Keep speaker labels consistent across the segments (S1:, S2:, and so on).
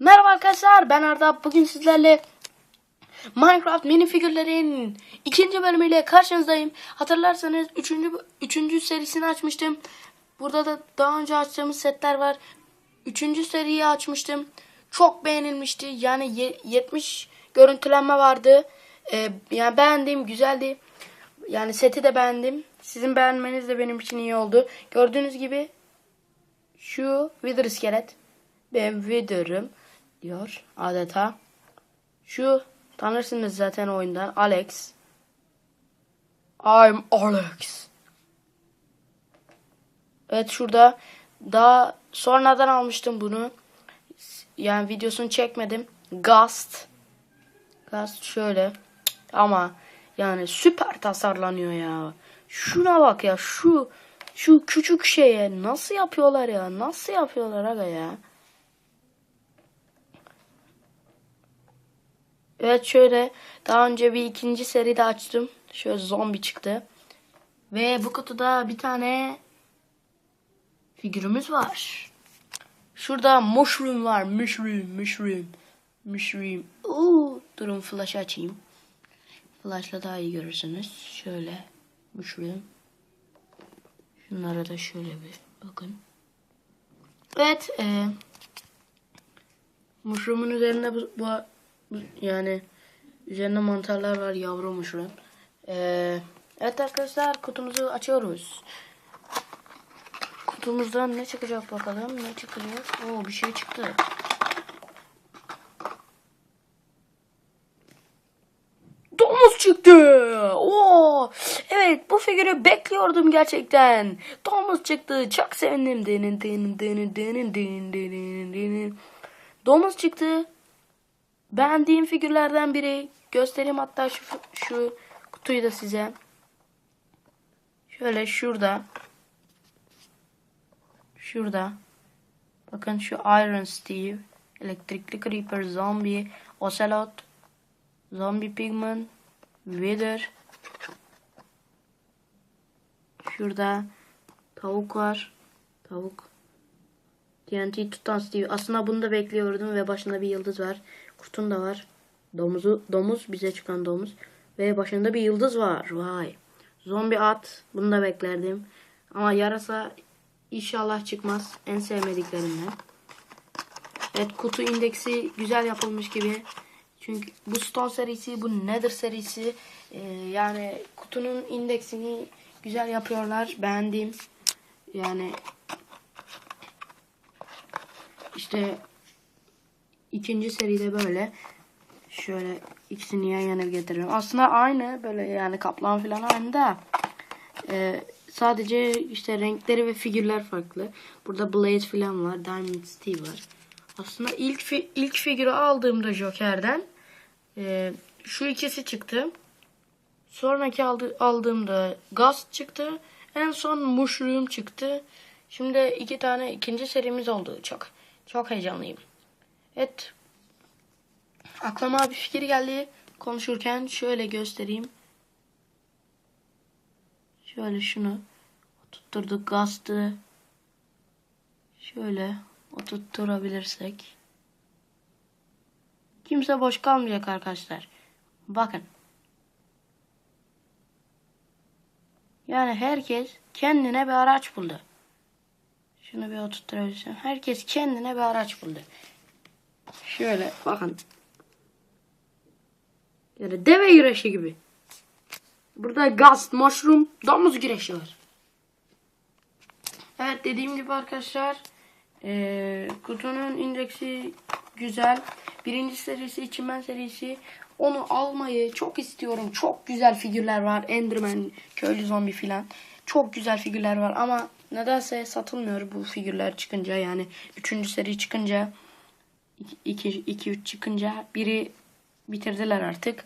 S1: Merhaba arkadaşlar ben Arda bugün sizlerle Minecraft mini figürlerin ikinci bölümüyle karşınızdayım. Hatırlarsanız üçüncü, üçüncü serisini açmıştım. Burada da daha önce açtığımız setler var. Üçüncü seriyi açmıştım. Çok beğenilmişti. Yani ye- 70 görüntülenme vardı. Ee, yani beğendim, güzeldi. Yani seti de beğendim. Sizin beğenmeniz de benim için iyi oldu. Gördüğünüz gibi şu Wither iskelet. Ben Wither'ım diyor adeta. Şu tanırsınız zaten oyundan Alex. I'm Alex. Evet şurada daha sonradan almıştım bunu. Yani videosunu çekmedim. Gast. Gast şöyle. Ama yani süper tasarlanıyor ya. Şuna bak ya şu şu küçük şeye nasıl yapıyorlar ya? Nasıl yapıyorlar aga ya? Evet şöyle daha önce bir ikinci seri de açtım. Şöyle zombi çıktı. Ve bu kutuda bir tane figürümüz var. Şurada mushroom var. Mushroom, mushroom, mushroom. Oo, durun flash açayım. Flashla daha iyi görürsünüz. Şöyle mushroom. Şunlara da şöyle bir bakın. Evet. E, mushroom'un üzerinde bu, bu- yani üzerinde mantarlar var yavru mushroom. E, evet arkadaşlar kutumuzu açıyoruz. Kutumuzdan ne çıkacak bakalım. Ne çıkacak? Oo bir şey çıktı. Domuz çıktı. Oo, evet bu figürü bekliyordum gerçekten. Domuz çıktı. Çok sevindim. Domuz çıktı. Beğendiğim figürlerden biri. Göstereyim hatta şu, şu kutuyu da size. Şöyle şurada. Şurada. Bakın şu Iron Steve. Elektrikli Creeper, Zombie, Ocelot, Zombie Pigman, Wither. Şurada tavuk var. Tavuk. TNT tutan Steve. Aslında bunu da bekliyordum ve başında bir yıldız var. Kurtun da var. Domuzu, domuz bize çıkan domuz. Ve başında bir yıldız var. Vay. Zombi at. Bunu da beklerdim. Ama yarasa inşallah çıkmaz. En sevmediklerimden. Evet kutu indeksi güzel yapılmış gibi. Çünkü bu Stone serisi, bu Nether serisi e, yani kutunun indeksini güzel yapıyorlar. Beğendiğim. Yani işte ikinci seride böyle şöyle ikisini yan yana getiriyorum. Aslında aynı böyle yani kaplan falan aynı da e, sadece işte renkleri ve figürler farklı. Burada Blade falan var. Diamond Steve var. Aslında ilk fi- ilk figürü aldığımda Joker'den e, şu ikisi çıktı. Sonraki aldı, aldığımda Ghost çıktı. En son Mushroom çıktı. Şimdi iki tane ikinci serimiz oldu. Çok çok heyecanlıyım. Evet. Aklıma bir fikir geldi. Konuşurken şöyle göstereyim. Şöyle şunu tutturduk Ghost'ı. Şöyle oturtturabilirsek. Kimse boş kalmayacak arkadaşlar. Bakın. Yani herkes kendine bir araç buldu. Şunu bir oturtturabilirsem. Herkes kendine bir araç buldu. Şöyle bakın. Yani deve güreşi gibi. Burada gaz, mushroom, domuz güreşi var. Evet dediğim gibi arkadaşlar eee, kutunun indeksi güzel. Birinci serisi, Çimen serisi. Onu almayı çok istiyorum. Çok güzel figürler var. Enderman, köylü zombi filan. Çok güzel figürler var ama nedense satılmıyor bu figürler çıkınca yani. Üçüncü seri çıkınca 2-3 çıkınca biri bitirdiler artık.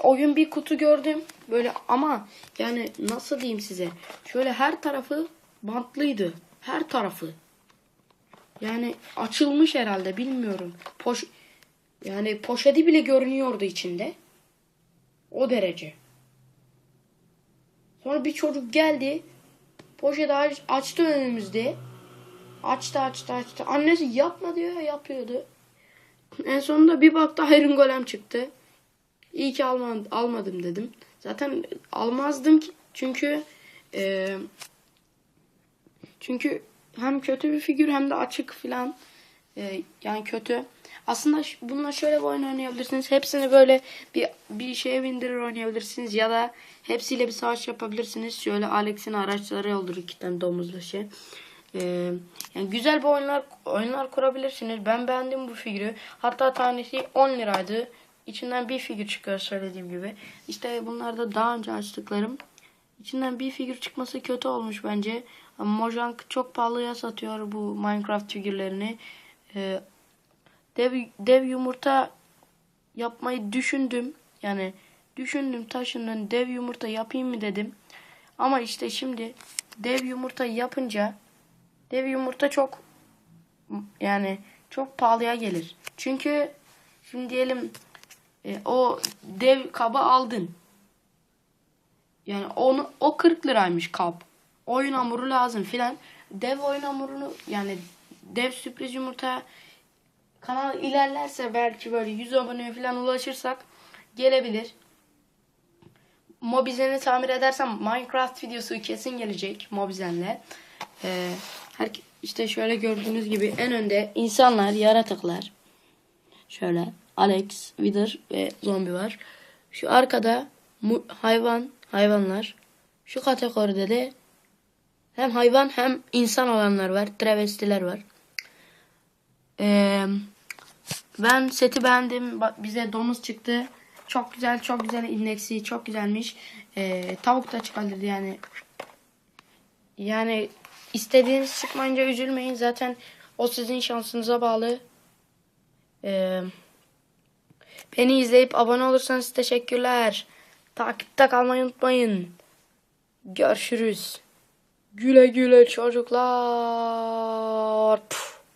S1: O gün bir kutu gördüm böyle ama yani nasıl diyeyim size şöyle her tarafı bantlıydı. Her tarafı. Yani açılmış herhalde bilmiyorum. Poş yani poşeti bile görünüyordu içinde. O derece. Sonra bir çocuk geldi. Poşeti aç- açtı önümüzde. Açtı açtı açtı. Annesi yapma diyor yapıyordu. En sonunda bir baktı Iron Golem çıktı. İyi ki alma, almadım dedim. Zaten almazdım ki çünkü e, çünkü hem kötü bir figür hem de açık filan. E, yani kötü. Aslında bununla şöyle bir oyun oynayabilirsiniz. Hepsini böyle bir bir şeye bindirir oynayabilirsiniz ya da hepsiyle bir savaş yapabilirsiniz. Şöyle Alex'in araçları olur iki tane domuzlu şey. Ee, yani güzel bir oyunlar oyunlar kurabilirsiniz. Ben beğendim bu figürü. Hatta tanesi 10 liraydı. İçinden bir figür çıkıyor söylediğim gibi. İşte bunlar da daha önce açtıklarım. İçinden bir figür çıkması kötü olmuş bence. Mojang çok pahalıya satıyor bu Minecraft figürlerini. Ee, dev, dev yumurta yapmayı düşündüm. Yani düşündüm taşındım dev yumurta yapayım mı dedim. Ama işte şimdi dev yumurta yapınca dev yumurta çok yani çok pahalıya gelir. Çünkü şimdi diyelim e, o dev kabı aldın. Yani onu o 40 liraymış kap. Oyun hamuru lazım filan. Dev oyun hamurunu yani dev sürpriz yumurta kanal ilerlerse belki böyle 100 aboneye falan ulaşırsak gelebilir. Mobizen'i tamir edersem Minecraft videosu kesin gelecek Mobizen'le. Ee, işte şöyle gördüğünüz gibi en önde insanlar, yaratıklar. Şöyle Alex, Wither ve zombi var. Şu arkada hayvan, hayvanlar. Şu kategoride de hem hayvan hem insan olanlar var. Travestiler var. Ee, ben seti beğendim. Bize domuz çıktı. Çok güzel, çok güzel indeksi, çok güzelmiş. Ee, tavuk da çıkabilirdi yani. Yani istediğiniz çıkmayınca üzülmeyin. Zaten o sizin şansınıza bağlı. Ee, beni izleyip abone olursanız teşekkürler. Takipte kalmayı unutmayın. Görüşürüz. Güle güle çocuklar. Puf.